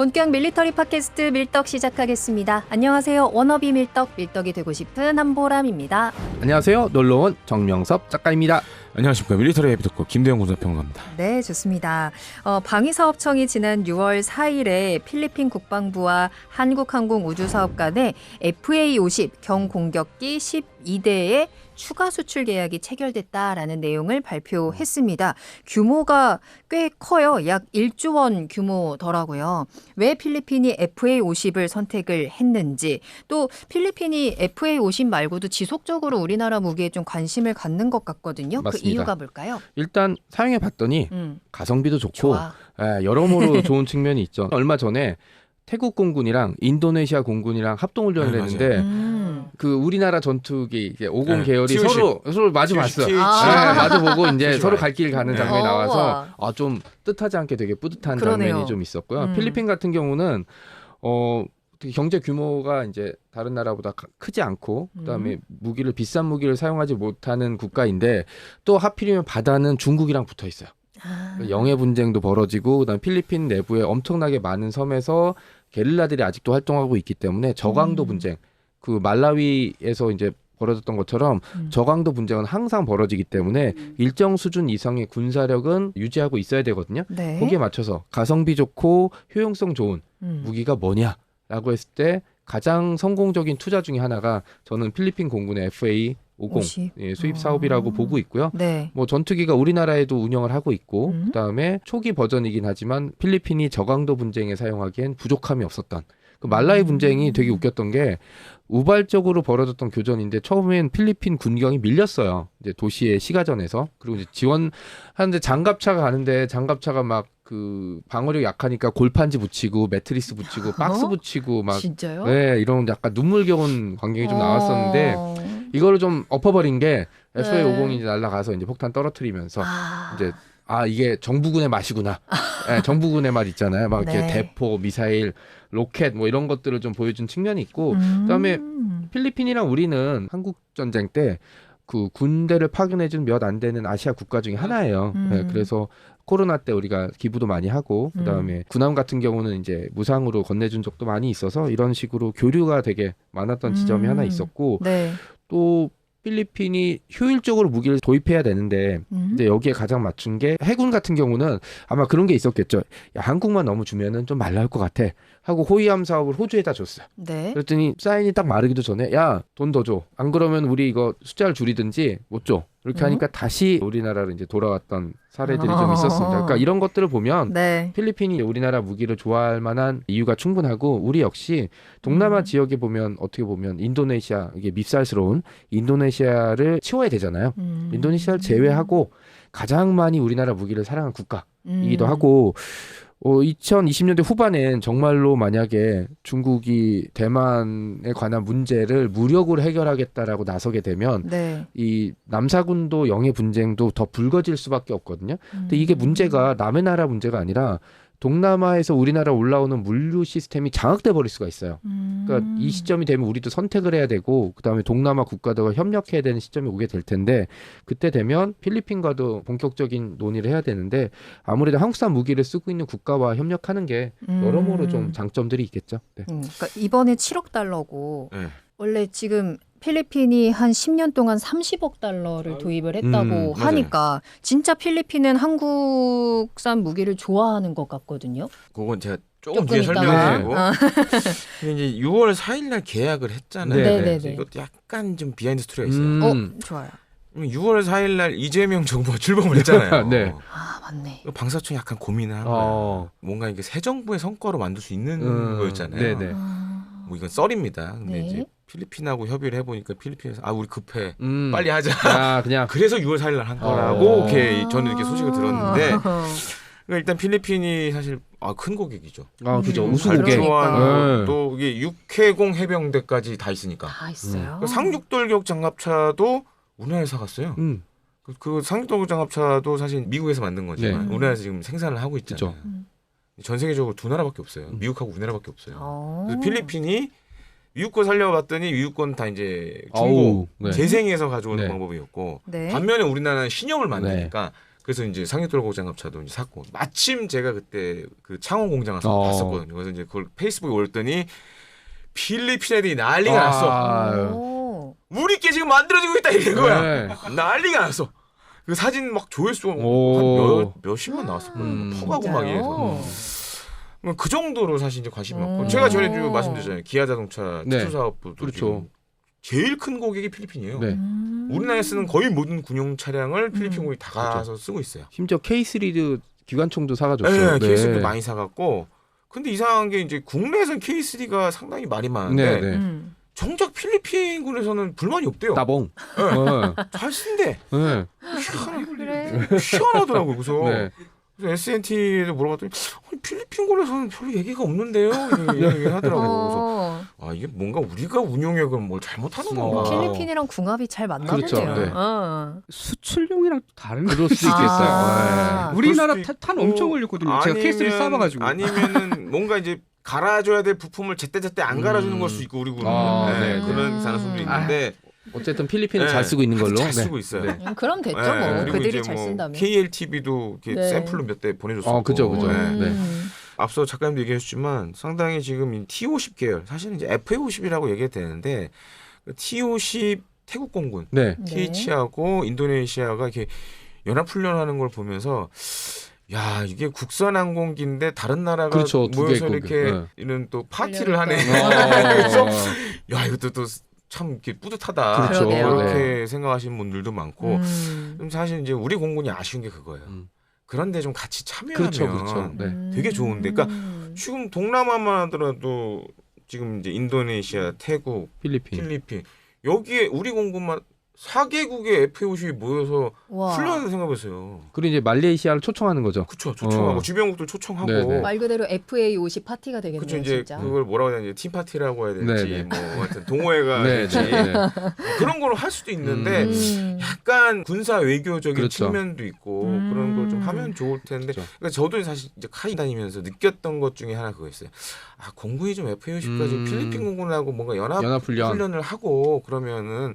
본격 밀리터리 팟캐스트 밀떡 시작하겠습니다. 안녕하세요. 워너비 밀떡, 밀떡이 되고 싶은 한보람입니다. 안녕하세요. 놀러온 정명섭 작가입니다. 안녕하십니까 밀리터리 에피토커 김대영 군사평론가입니다. 네, 좋습니다. 어, 방위사업청이 지난 6월 4일에 필리핀 국방부와 한국항공우주사업 간에 FA-50 경공격기 12대의 추가 수출 계약이 체결됐다라는 내용을 발표했습니다. 규모가 꽤 커요. 약 1조 원 규모더라고요. 왜 필리핀이 FA-50을 선택을 했는지 또 필리핀이 FA-50 말고도 지속적으로 우리나라 무기에 좀 관심을 갖는 것 같거든요. 그 맞습니다. 이유가 뭘까요? 일단 사용해 봤더니 음, 가성비도 좋고 좋아. 예, 여러모로 좋은 측면이 있죠. 얼마 전에 태국 공군이랑 인도네시아 공군이랑 합동 훈련을 네, 했는데 음. 그 우리나라 전투기 이제 50 네, 계열이 TUC. 서로 서로 마주 봤어. TUC. 네, 아. 마주 보고 이제. 서로 갈 길 가는 네. 장면이 어, 나와서 와. 아, 좀 뜻하지 않게 되게 뿌듯한 그러네요. 장면이 좀 있었고요. 음. 필리핀 같은 경우는 어 경제 규모가 이제 다른 나라보다 가- 크지 않고 그다음에 음. 무기를 비싼 무기를 사용하지 못하는 국가인데 또 하필이면 바다는 중국이랑 붙어 있어요. 아. 영해 분쟁도 벌어지고 그다음 에 필리핀 내부에 엄청나게 많은 섬에서 게릴라들이 아직도 활동하고 있기 때문에 저강도 음. 분쟁 그 말라위에서 이제 벌어졌던 것처럼 음. 저강도 분쟁은 항상 벌어지기 때문에 일정 수준 이상의 군사력은 유지하고 있어야 되거든요. 네. 거기에 맞춰서 가성비 좋고 효용성 좋은 음. 무기가 뭐냐라고 했을 때 가장 성공적인 투자 중에 하나가 저는 필리핀 공군의 FA 50 50. 예, 수입 어. 사업이라고 보고 있고요. 네. 뭐 전투기가 우리나라에도 운영을 하고 있고 음. 그다음에 초기 버전이긴 하지만 필리핀이 저강도 분쟁에 사용하기엔 부족함이 없었던 그 말라이 음. 분쟁이 되게 웃겼던 게 우발적으로 벌어졌던 교전인데 처음엔 필리핀 군경이 밀렸어요. 이제 도시의 시가전에서 그리고 이제 지원하는데 장갑차가 가는데 장갑차가 막 그 방어력 약하니까 골판지 붙이고 매트리스 붙이고 박스 어? 붙이고 막 진짜요? 네, 이런 약간 눈물겨운 광경이 좀 나왔었는데 어. 이거를 좀 엎어버린 게 네. SOA50이 이제 날아가서 이제 폭탄 떨어뜨리면서 아. 이제 아 이게 정부군의 맛이구나. 예, 정부군의 맛 있잖아요. 막 이렇게 네. 대포, 미사일, 로켓 뭐 이런 것들을 좀 보여준 측면이 있고 음. 그다음에 필리핀이랑 우리는 한국 전쟁 때 그 군대를 파견해준 몇 안 되는 아시아 국가 중에 하나예요. 음. 예, 그래서 코로나 때 우리가 기부도 많이 하고 그다음에 음. 군함 같은 경우는 이제 무상으로 건네준 적도 많이 있어서 이런 식으로 교류가 되게 많았던 지점이 음. 하나 있었고 네. 또 필리핀이 효율적으로 무기를 도입해야 되는데 음. 근데 여기에 가장 맞춘 게 해군 같은 경우는 아마 그런 게 있었겠죠. 야, 한국만 너무 주면은 좀 말라올 것 같아. 하고 호위함 사업을 호주에다 줬어요. 네. 그랬더니 사인이 딱 마르기도 전에 야 돈 더 줘. 안 그러면 우리 이거 숫자를 줄이든지 못 줘. 이렇게 음? 하니까 다시 우리나라로 이제 돌아왔던 사례들이 좀 어. 있었습니다. 그러니까 이런 것들을 보면 네. 필리핀이 우리나라 무기를 좋아할 만한 이유가 충분하고 우리 역시 동남아 음. 지역에 보면 어떻게 보면 인도네시아 이게 밉살스러운 인도네시아를 치워야 되잖아요. 음. 인도네시아를 제외하고 가장 많이 우리나라 무기를 사랑한 국가이기도 음. 하고 어, 2020년대 후반엔 정말로 만약에 중국이 대만에 관한 문제를 무력으로 해결하겠다라고 나서게 되면 네. 이 남사군도 영해 분쟁도 더 불거질 수밖에 없거든요. 근데 이게 음. 문제가 남의 나라 문제가 아니라 동남아에서 우리나라 올라오는 물류 시스템이 장악돼 버릴 수가 있어요. 음. 그러니까 이 시점이 되면 우리도 선택을 해야 되고 그다음에 동남아 국가들과 협력해야 되는 시점이 오게 될 텐데 그때 되면 필리핀과도 본격적인 논의를 해야 되는데 아무래도 한국산 무기를 쓰고 있는 국가와 협력하는 게 음. 여러모로 좀 장점들이 있겠죠. 네. 음. 그러니까 이번에 7억 달러고 네. 원래 지금 필리핀이 한 10년 동안 30억 달러를 도입을 했다고 음, 맞아요. 하니까 진짜 필리핀은 한국산 무기를 좋아하는 것 같거든요. 그건 제가 조금, 조금 뒤에. 설명드리고 어. 근데 이제 6월 4일 날 계약을 했잖아요. 네, 네, 네. 이것도 약간 좀 비하인드 스토리가 있어요. 음. 어, 좋아요. 6월 4일 날 이재명 정부가 출범을 했잖아요. 네. 아, 맞네. 이거 방사청이 약간 고민을 한 거예요. 어. 뭔가 이게 새 정부의 성과로 만들 수 있는 음, 거였잖아요. 네네. 아. 뭐 이건 썰입니다. 근데 네. 이제 필리핀하고 협의를 해보니까 필리핀에서 아 우리 급해 음. 빨리 하자. 아 그냥 그래서 6월 4일 날 한 거라고 어. 이렇게 저는 이렇게 소식을 들었는데 아. 그러니까 일단 필리핀이 사실 아, 큰 고객이죠. 아 그죠 음, 그러니까. 발주한 네. 또 이게 육해공 해병대까지 다 있으니까 다 있어요. 그 상륙돌격 장갑차도 우리나라에서 사갔어요. 음. 그, 그 상륙돌격 장갑차도 사실 미국에서 만든 거지만 네. 우리나라에서 지금 생산을 하고 있잖아요. 그죠. 음. 전 세계적으로 두 나라밖에 없어요. 음. 미국하고 우리나라밖에 없어요. 어. 그래서 필리핀이 미국 거 살려봤더니 미국 건다 이제 중고 아우, 네. 재생해서 가져오는 네. 방법이었고 네. 반면에 우리나라는 신형을 만드니까 그래서 이제 상륙돌고 장갑차도 이제 샀고 마침 제가 그때 그 창원 공장 가서 어. 봤었거든요. 그래서 이제 그걸 페이스북에 올렸더니 필리핀 애들이 난리가 아. 났어. 오. 우리 게 지금 만들어지고 있다 이런 거야. 네. 난리가 났어. 그 사진 막 조회수 오. 한몇 몇십만 나왔었거든요. 음. 퍼가고 막? 이래서. 뭐그 정도로 사실 이제 관심이 많고 음. 제가 전에도 말씀드렸잖아요. 기아 자동차 네. 특수 사업부도 그렇죠. 제일 큰 고객이 필리핀이에요. 네. 음. 우리나라에 쓰는 거의 모든 군용 차량을 음. 필리핀군이 다 그렇죠. 가서 쓰고 있어요. 심지어 K 시리즈 기관총도 사가줬죠. 네, K3도 많이 사갖고. 근데 이상한 게 이제 국내에서는 K3가 상당히 말이 많은데 네, 네. 음. 정작 필리핀군에서는 불만이 없대요. 따봉. 네. 어, 잘 쓴대. 네. 희한하, 그래. 희한하더라고요. 그래서, 네. 그래서 SNT에도 물어봤더니 아니, 필리핀군에서는 별로 얘기가 없는데요. 이렇게 얘기를 하더라고요. 그래서 어. 아 이게 뭔가 우리가 운용에 그럼 뭘 잘못하는 어. 건가? 필리핀이랑 궁합이 잘 맞나 그렇죠. 보네요. 네. 어. 수출용이랑 또 다른 거. 그럴 수도 있겠어요. 아. 네. 우리나라 그럴 수도 탄 있고, 엄청 걸렸거든요. 제가 케이스를 쌓아봐가지고. 아니면은 뭔가 이제 갈아줘야 될 부품을 제때 제때 안 갈아주는 음. 걸수 있고 우리 군은 아, 네, 네. 그런 음. 가능성도 있는데 어쨌든 필리핀은 네. 잘 쓰고 있는 걸로. 잘 네. 쓰고 있어요. 네. 음, 그럼 됐죠 네, 뭐. 그리고 그들이 이제 잘 뭐 쓴다면. KLTV도 이렇게 네. 샘플로 몇 대 보내줬었고. 어, 그죠, 그죠. 네. 네. 음. 앞서 작가님도 얘기하셨지만 상당히 지금 이 T50 계열 사실은 이제 FA50이라고 얘기해도 되는데 그 T50 태국 공군 네. 네. KH하고 인도네시아가 이렇게 연합 훈련하는 걸 보면서 야 이게 국산 항공기인데 다른 나라가 그렇죠. 두 모여서 이렇게 공격. 이런 또 파티를 하네. 훈련을 그래서 어, 야 이것도 또 참 이렇게 뿌듯하다. 그렇죠. 그렇게 생각하시는 분들도 많고 음. 좀 사실 이제 우리 공군이 아쉬운 게 그거예요. 음. 그런데 좀 같이 참여하면 그렇죠, 그렇죠. 네. 음. 되게 좋은데, 그러니까 지금 동남아만 하더라도 지금 이제 인도네시아, 태국, 필리핀. 필리핀 여기에 우리 공군만 4개국의 F50이 모여서 와. 훈련을 생각해보세요. 그리고 이제 말레이시아를 초청하는 거죠. 그쵸 초청하고 어. 주변국들 초청하고 네네. 말 그대로 FA 50 파티가 되겠네요, 그쵸 이제 진짜. 그걸 뭐라고 해야 되지 팀 파티라고 해야 될지 네네. 뭐 하여튼 동호회가 네, 될지 네, 네. 그런 걸할 수도 있는데 음. 약간 군사 외교적인 그렇죠. 측면도 있고 음. 그런 걸 좀 하면 좋을 텐데 그렇죠. 그러니까 저도 사실 이제 카이 다니면서 느꼈던 것 중에 하나 그거였어요. 아 공군이 좀 F-50까지 음. 필리핀 공군하고 뭔가 연합 연합 훈련. 훈련을 하고 그러면은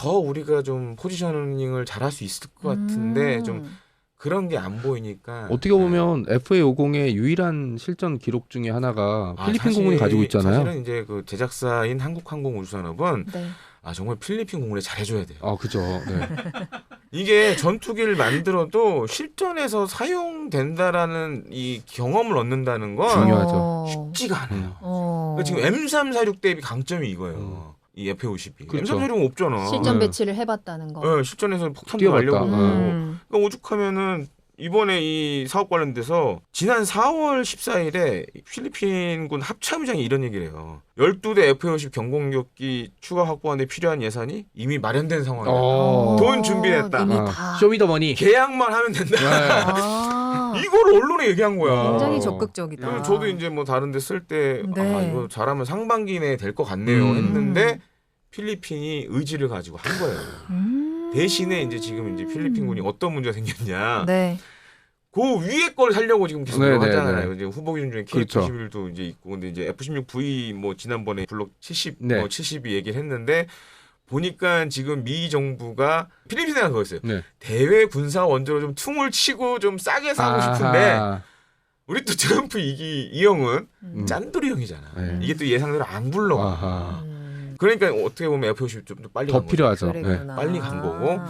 더 우리가 좀 포지셔닝을 잘할 수 있을 것 같은데 음. 좀 그런 게 안 보이니까 어떻게 보면 FA50의 유일한 실전 기록 중에 하나가 아, 필리핀 사실- 공군이 가지고 있잖아요. 사실은 이제 그 제작사인 한국항공우주산업은 네. 아 정말 필리핀 공군에 잘해줘야 돼요. 아, 그죠. 네. 이게 전투기를 만들어도 실전에서 사용된다라는 이 경험을 얻는다는 건 중요하죠. 어. 쉽지가 않아요. 음. 어. 그러니까 지금 M346 대비 강점이 이거예요. 이 F-50이. 그렇죠. M346은 없잖아. 실전 네. 배치를 해봤다는 거. 네, 실전에서 폭탄도 뛰어봤다. 날려보고. 음. 그러니까 오죽하면은 이번에 이 사업 관련돼서 지난 4월 14일에 필리핀군 합참의장이 이런 얘기를 해요. 12대 F-50 경공격기 추가 확보하는 데 필요한 예산이 이미 마련된 상황이야. 어. 돈 준비했다. 이미 아, 다. 쇼미더머니. 계약만 하면 된다. 네. 아, 이걸 언론에 얘기한 거야. 굉장히 어. 적극적이다. 그래서 저도 이제 뭐 다른 데 쓸 때 아, 네. 이거 잘하면 상반기 내에 될 것 같네요 음. 했는데 필리핀이 의지를 가지고 한 거예요. 음. 대신에 이제 지금 이제 필리핀군이 어떤 문제가 생겼냐. 네. 그 위에 걸 살려고 지금 계속 네, 하잖아요. 네, 이제 후보 기준 중에 그렇죠. K91도 이제 있고 근데 이제 F16V 뭐 지난번에 블록 70, 네. 뭐 70이 얘기를 했는데 보니까 지금 미 정부가 필리핀에 간 거였어요. 네. 대외 군사 원조로 좀 퉁을 치고 좀 싸게 사고 싶은데 아하. 우리 또 트럼프 이기 이 형은 음. 짠돌이 형이잖아. 네. 이게 또 예상대로 안 굴러가. 아하. 음. 그러니까 어떻게 보면 F-50 좀더 빨리 더. 필요하죠. 네. 빨리 간 거고.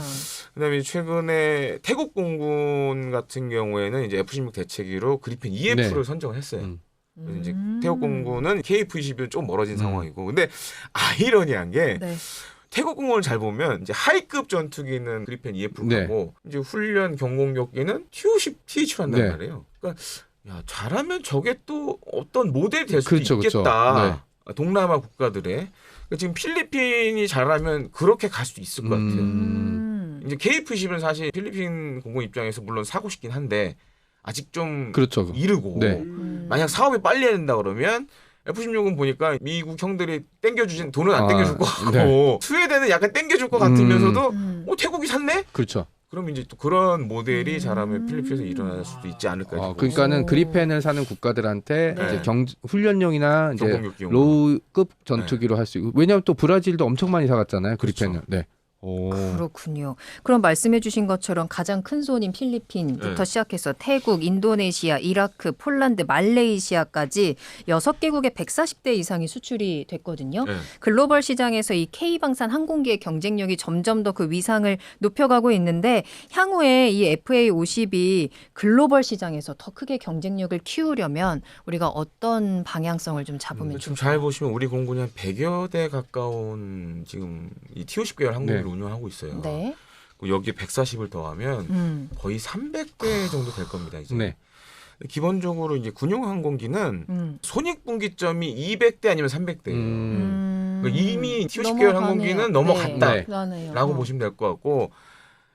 그다음에 최근에 태국 공군 같은 경우에는 이제 F-16 대체기로 그리펜 EF를 네. 선정을 했어요. 음. 그래서 이제 음. 태국 공군은 KF-22는 좀 멀어진 음. 상황이고, 근데 아이러니한 게 네. 태국 공군을 잘 보면 이제 하이급 전투기는 그리펜 EF로 네. 가고 이제 훈련 경공격기는 TU-10 TH로 한단 네. 말이에요. 그러니까 야 잘하면 저게 또 어떤 모델이 될 수도 그렇죠, 그렇죠. 있겠다. 동남아 국가들의 지금 필리핀이 잘하면 그렇게 갈수 있을 것 같아요. 음. 이제 KF-10은 사실 필리핀 공군 입장에서 물론 사고 싶긴 한데 아직 좀 그렇죠. 이르고 네. 음. 만약 사업이 빨리 해야 된다 그러면 F-16은 보니까 미국 형들이 땡겨주진 돈은 안 아, 땡겨줄 것 같고 네. 스웨덴은 약간 땡겨줄 것 같으면서도 음. 어 태국이 샀네? 그렇죠. 그럼 이제 또 그런 모델이 음. 잘하면 필리핀에서 일어날 수도 있지 않을까 어, 싶고 그러니까는 오. 그리펜을 사는 국가들한테 네. 이제 경 훈련용이나 이제 로우급 전투기로 할 수 있고 왜냐하면 또 브라질도 엄청 많이 사갔잖아요. 그리펜을. 네. 오. 그렇군요. 그럼 말씀해주신 것처럼 가장 큰 손인 필리핀부터 네. 시작해서 태국, 인도네시아, 이라크, 폴란드, 말레이시아까지 여섯 개국에 140대 이상이 수출이 됐거든요. 네. 글로벌 시장에서 이 K 방산 항공기의 경쟁력이 점점 더 그 위상을 높여가고 있는데 향후에 이 FA 50이 글로벌 시장에서 더 크게 경쟁력을 키우려면 우리가 어떤 방향성을 좀 잡으면 지금 좋을까요? 잘 보시면 우리 공군이 한 100여 대 가까운 지금 이 T50 계열 항공기를 네. 운영하고 있어요. 네. 여기에 140을 더하면 음. 거의 300대 정도 될 겁니다. 이제. 네. 기본적으로 이제 군용 항공기는 음. 손익분기점이 200대 아니면 300대예요. 음. 음. 그러니까 이미 T50 계열 항공기는 넘어갔다. 네. 라고 보시면 될 것 같고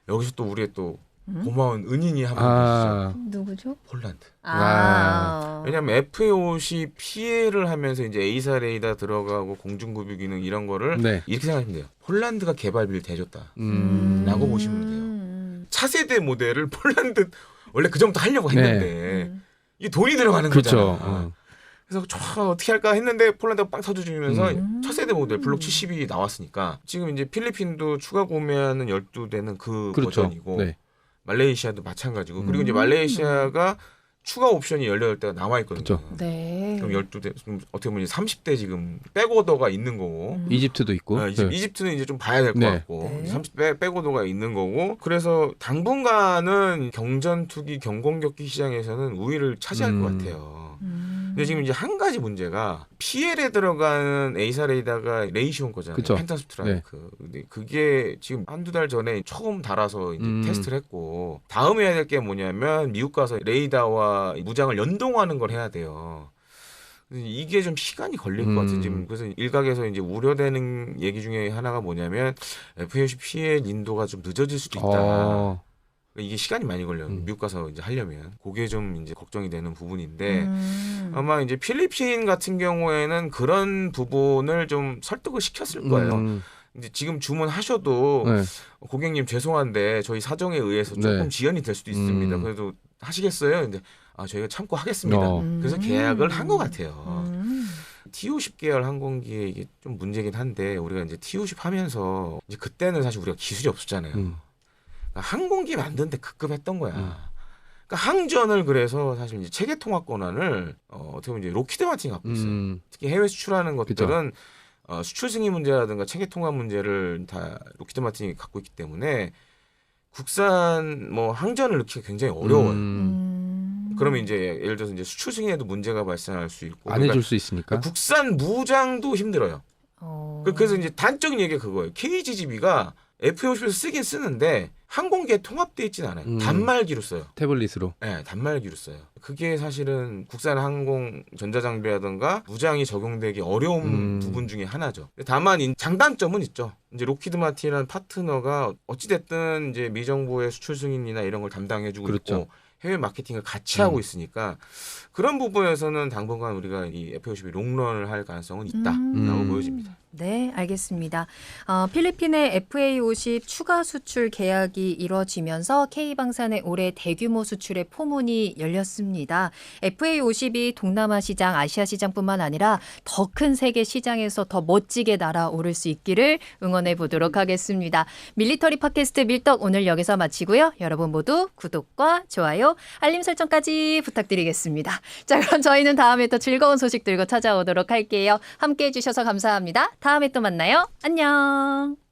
여기서 또 우리의 또 음? 고마운 은인이 한분 계시죠. 아. 누구죠? 폴란드. 아. 왜냐하면 FA50 피해를 하면서 이제 A사 레이더 들어가고 공중구비 기능 이런 거를 네. 이렇게 생각하시면 돼요. 폴란드가 개발비를 대줬다. 음. 라고 보시면 돼요. 음. 차세대 모델을 폴란드 원래 그 정도 하려고 했는데 음. 이게 돈이 들어가는 그렇죠. 거잖아. 어. 그래서 저 어떻게 할까 했는데 폴란드가 빵 터져주면서 음. 차세대 모델 블록 70이 나왔으니까 지금 이제 필리핀도 추가 구매하는 12대는 그 그렇죠. 버전이고 네. 말레이시아도 마찬가지고 그리고 이제 음. 말레이시아가 추가 옵션이 18대가 남아 있거든요. 그렇죠. 네. 그럼 12대 지금 어떻게 보면 30대 지금 백오더가 있는 거고 음. 이집트도 있고. 아, 이집, 네. 이집트는 이제 좀 봐야 될것 네. 같고 네. 30대 백오더가 있는 거고 그래서 당분간은 경전 투기 경공격기 시장에서는 우위를 차지할 음. 것 같아요. 음. 근데 지금 이제 한 가지 문제가 PL에 들어가는 에이사 레이더가 레이시온 거잖아요. 그쵸. 펜타 스트라이크. 근데 그게 지금 한두 달 전에 처음 달아서 이제 음. 테스트를 했고 다음 해야 될 게 뭐냐면 미국 가서 레이더와 무장을 연동하는 걸 해야 돼요. 이게 좀 시간이 걸릴 것 음. 같아요. 지금 그래서 일각에서 이제 우려되는 얘기 중에 하나가 뭐냐면 FA50 피해 인도가 좀 늦어질 수도 있다. 어. 이게 시간이 많이 걸려요. 음. 미국 가서 이제 하려면 그게 좀 이제 걱정이 되는 부분인데 음. 아마 이제 필리핀 같은 경우에는 그런 부분을 좀 설득을 시켰을 거예요. 음. 이제 지금 주문하셔도 네. 고객님 죄송한데 저희 사정에 의해서 조금 네. 지연이 될 수도 있습니다. 음. 그래도 하시겠어요? 이제 아 저희가 참고 하겠습니다. 어. 그래서 음. 계약을 한 것 같아요. 음. T50 계열 항공기에 이게 좀 문제긴 한데 우리가 이제 T50 하면서 이제 그때는 사실 우리가 기술이 없었잖아요. 음. 그러니까 항공기 만드는데 급급했던 거야. 음. 그러니까 항전을 그래서 사실 이제 체계 통합 권한을 어, 어떻게 보면 이제 로키드 마틴이 갖고 있어요. 음. 특히 해외 수출하는. 것들은 어, 수출 승인 문제라든가 체계 통합 문제를 다 로키드 마틴이 갖고 있기 때문에 국산 뭐 항전을 넣기가 굉장히 어려워요. 음. 음. 그러면 이제 예를 들어서 이제 수출 승인에도 문제가 발생할 수 있고 안 그러니까 해줄 수 있으니까. 국산 무장도 힘들어요. 어. 그- 그래서 이제 단적인 얘기가 그거예요. KGGB가 F-50에서 쓰긴 쓰는데 항공기에 통합돼 있진 않아요. 음. 단말기로 써요. 태블릿으로. 네, 단말기로 써요. 그게 사실은 국산 항공 전자장비라든가 무장이 적용되기 어려운 음. 부분 중에 하나죠. 다만 이 장단점은 있죠. 이제 로키드 마틴이라는 파트너가 어찌됐든 이제 미 정부의 수출 승인이나 이런 걸 담당해주고 그렇죠. 있고 해외 마케팅을 같이 음. 하고 있으니까 그런 부분에서는 당분간 우리가 이 F-50이 롱런을 할 가능성은 있다라고 음. 보여집니다. 네, 알겠습니다. 어, 필리핀의 FA50 추가 수출 계약이 이뤄지면서 K방산의 올해 대규모 수출의 포문이 열렸습니다. FA50이 동남아 시장, 아시아 시장뿐만 아니라 더 큰 세계 시장에서 더 멋지게 날아오를 수 있기를 응원해 보도록 하겠습니다. 밀리터리 팟캐스트 밀떡 오늘 여기서 마치고요. 여러분 모두 구독과 좋아요, 알림 설정까지 부탁드리겠습니다. 자, 그럼 저희는 다음에 또 즐거운 소식 들고 찾아오도록 할게요. 함께 해주셔서 감사합니다. 다음에 또 만나요. 안녕.